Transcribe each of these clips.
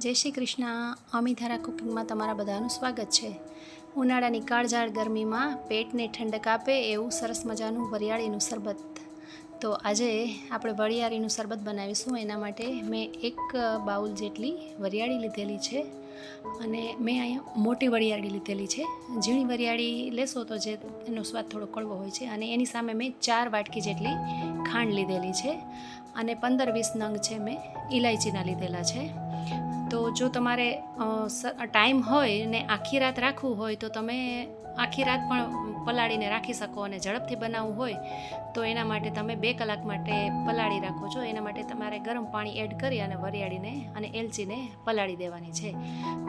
જય શ્રી કૃષ્ણ. અમીધારા કુકિંગમાં તમારા બધાનું સ્વાગત છે. ઉનાળાની કાળઝાળ ગરમીમાં પેટને ઠંડક આપે એવું સરસ મજાનું વરિયાળીનું શરબત. તો આજે આપણે વરિયાળીનું શરબત બનાવીશું. એના માટે મેં એક બાઉલ જેટલી વરિયાળી લીધેલી છે અને મેં અહીંયા મોટી વરિયાળી લીધેલી છે. ઝીણી વરિયાળી લેશો તો જે એનો સ્વાદ થોડો કડવો હોય છે. અને એની સામે મેં ચાર વાટકી જેટલી ખાંડ લીધેલી છે. અને પંદર વીસ નંગ છે મેં ઇલાયચીના લીધેલા છે. તો જો તમારે ટાઈમ હોય ને આખી રાત રાખવું હોય, તો તમે આખી રાત પણ પલાળીને રાખી શકો અને ઝડપથી બનાવવું હોય, તો એના માટે તમે બે કલાક માટે પલાળી રાખો છો. એના માટે તમારે ગરમ પાણી એડ કરી અને વરિયાળીને અને એલચીને પલાળી દેવાની છે.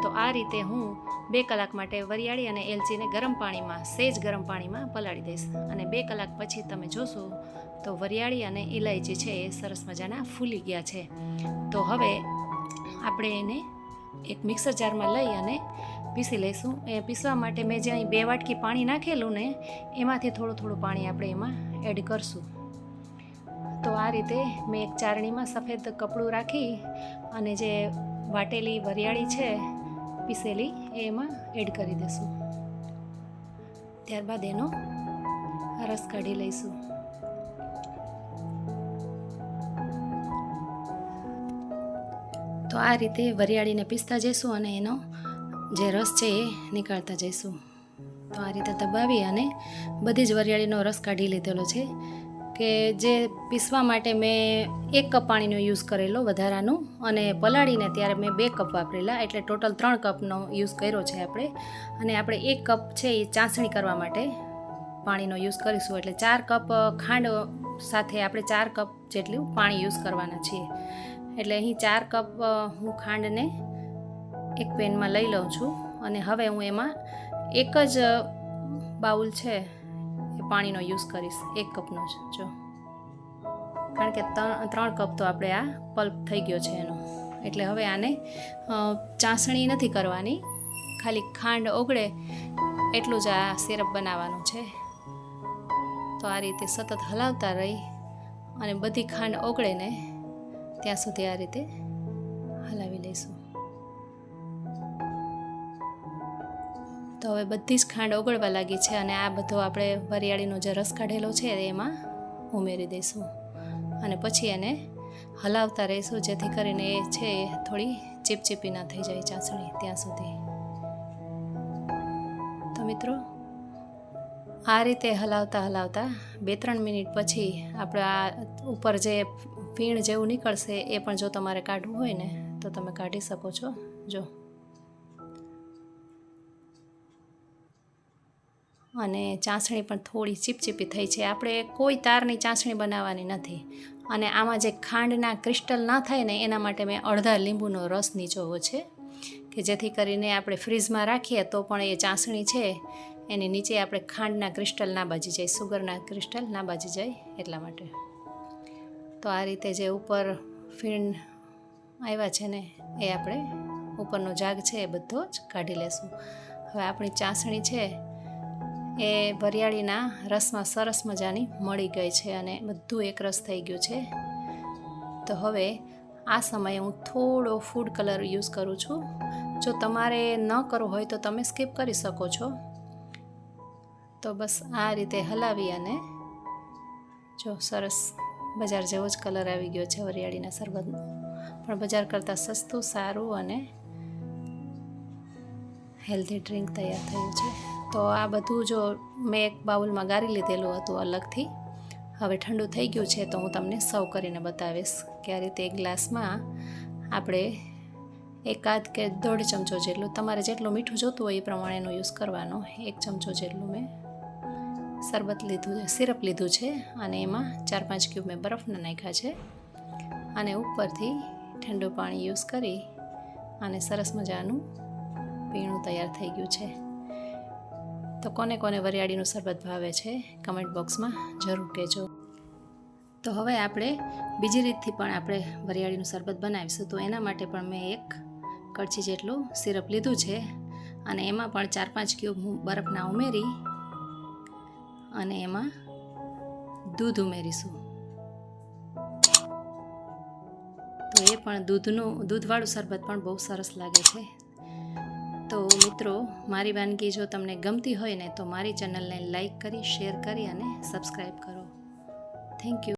તો આ રીતે હું બે કલાક માટે વરિયાળી અને એલચીને ગરમ પાણીમાં, સેજ ગરમ પાણીમાં પલાળી દઈશ. અને બે કલાક પછી તમે જોશો તો વરિયાળી અને ઇલાયચી છે એ સરસ મજાના ફૂલી ગયા છે. તો હવે આપણે એને એક મિક્સર જારમાં લઈ અને પીસી લઈશું. એ પીસવા માટે મેં જે અહીં બે વાટકી પાણી નાખેલું ને, એમાંથી થોડું થોડું પાણી આપણે એમાં એડ કરશું. તો આ રીતે મેં એક ચારણીમાં સફેદ કપડું રાખી અને જે વાટેલી વરિયાળી છે, પીસેલી, એ એમાં એડ કરી દઈશું ત્યારબાદ એનો રસ કાઢી લઈશું. તો આ રીતે વરિયાળીને પીસતા જઈશું અને એનો જે રસ છે એ નીકાળતા જઈશું. તો આ રીતે દબાવી અને બધી જ વરિયાળીનો રસ કાઢી લીધેલો છે કે જે પીસવા માટે મેં એક કપ પાણીનો યુઝ કરેલો વધારાનું અને પલાળીને ત્યારે મેં બે કપ વાપરેલા, એટલે ટોટલ ત્રણ કપનો યુઝ કર્યો છે આપણે. અને આપણે એક કપ છે એ ચાસણી કરવા માટે પાણીનો યુઝ કરીશું, એટલે ચાર કપ ખાંડ સાથે આપણે ચાર કપ જેટલું પાણી યુઝ કરવાના છીએ. એટલે અહીં ચાર કપ હું ખાંડને એક પેનમાં લઈ લઉં છું અને હવે હું એમાં એક જ બાઉલ છે એ પાણીનો યુઝ કરીશ, એક કપનો જ, જો. કારણ કે ત્રણ કપ તો આપણે આ પલ્પ થઈ ગયો છે એનો. એટલે હવે આને ચાસણી નથી કરવાની, ખાલી ખાંડ ઓગળે એટલું જ આ સિરપ બનાવવાનું છે. તો આ રીતે સતત હલાવતા રહી અને બધી ખાંડ ઓગળે ને ત્યાં સુધી આ રીતે હલાવી લઈશું. તો હવે બધી જ ખાંડ ઓગળવા લાગી છે અને આ બધો આપણે વરિયાળીનો જે રસ કાઢેલો છે એમાં ઉમેરી દઈશું. અને પછી એને હલાવતા રહીશું, જેથી કરીને એ છે એ થોડી ચીપચીપી ના થઈ જાય ચાસણી ત્યાં સુધી. તો મિત્રો આ રીતે હલાવતા હલાવતા બે ત્રણ મિનિટ પછી આપણે આ ઉપર જે ફીણ જેવું નીકળશે એ પણ જો તમારે કાઢવું હોય ને, તો તમે કાઢી શકો છો. જો. અને ચાસણી પણ થોડી ચીપચીપી થઈ છે. આપણે કોઈ તારની ચાસણી બનાવવાની નથી. અને આમાં જે ખાંડના ક્રિસ્ટલ ના થાય ને, એના માટે મેં અડધા લીંબુનો રસ નીચોવો છે, કે જેથી કરીને આપણે ફ્રીજમાં રાખીએ તો પણ એ ચાસણી છે એની નીચે આપણે ખાંડના ક્રિસ્ટલ ના બાજી જાય, સુગરના ક્રિસ્ટલ ના બાજી જાય એટલા માટે. તો આ રીતે જે ઉપર ફીણ આવ્યા છે ને, એ આપણે ઉપરનો જાગ છે એ બધો જ કાઢી લેશું. હવે આપણી ચાસણી છે એ વરિયાળીના રસમાં સરસ મજાની મળી ગઈ છે અને બધું એક રસ થઈ ગયું છે. તો હવે આ સમયે હું થોડો ફૂડ કલર યુઝ કરું છું. જો તમારે ન કરવો હોય તો તમે સ્કીપ કરી શકો છો. તો બસ આ રીતે હલાવી અને જો સરસ બજાર જેવો જ કલર આવી ગયો છે વરિયાળીના શરબતનો. પણ બજાર કરતાં સસ્તું, સારું અને હેલ્ધી ડ્રિંક તૈયાર થયું છે. તો આ બધું જો મેં એક બાઉલમાં ગાળી લીધેલું હતું અલગથી. હવે ઠંડુ થઈ ગયું છે તો હું તમને સર્વ કરીને બતાવીશ કે આ રીતે એક ગ્લાસમાં આપણે એકાદ કે દોઢ ચમચો જેટલું, તમારે જેટલું મીઠું જોતું હોય એ પ્રમાણેનો યુઝ કરવાનો. એક ચમચો જેટલું મેં શરબત લીધું સિરપ લીધું છે અને એમાં ચાર પાંચ ક્યુબ મેં બરફના નાખ્યા છે. અને ઉપરથી ઠંડુ પાણી યુઝ કરી અને સરસ મજાનું પીણું તૈયાર થઈ ગયું છે. તો કોને કોને વરિયાળીનું શરબત ભાવે છે કમેન્ટ બોક્સમાં જરૂર કહેજો. તો હવે આપણે બીજી રીતથી પણ આપણે વરિયાળીનું શરબત બનાવીશું. તો એના માટે પણ મેં એક કડછી જેટલું સિરપ લીધું છે અને એમાં પણ ચાર પાંચ ક્યુબ હું બરફના ઉમેરી અને એમાં દૂધ ઉમેરીશું. તો એ પણ દૂધનું, દૂધવાળું શરબત પણ બહુ સરસ લાગે છે. તો મિત્રો, મારી વાનગી જો તમને ગમતી હોય ને, તો મારી ચેનલને લાઈક કરી, શેર કરી અને સબસ્ક્રાઈબ કરો. Thank you.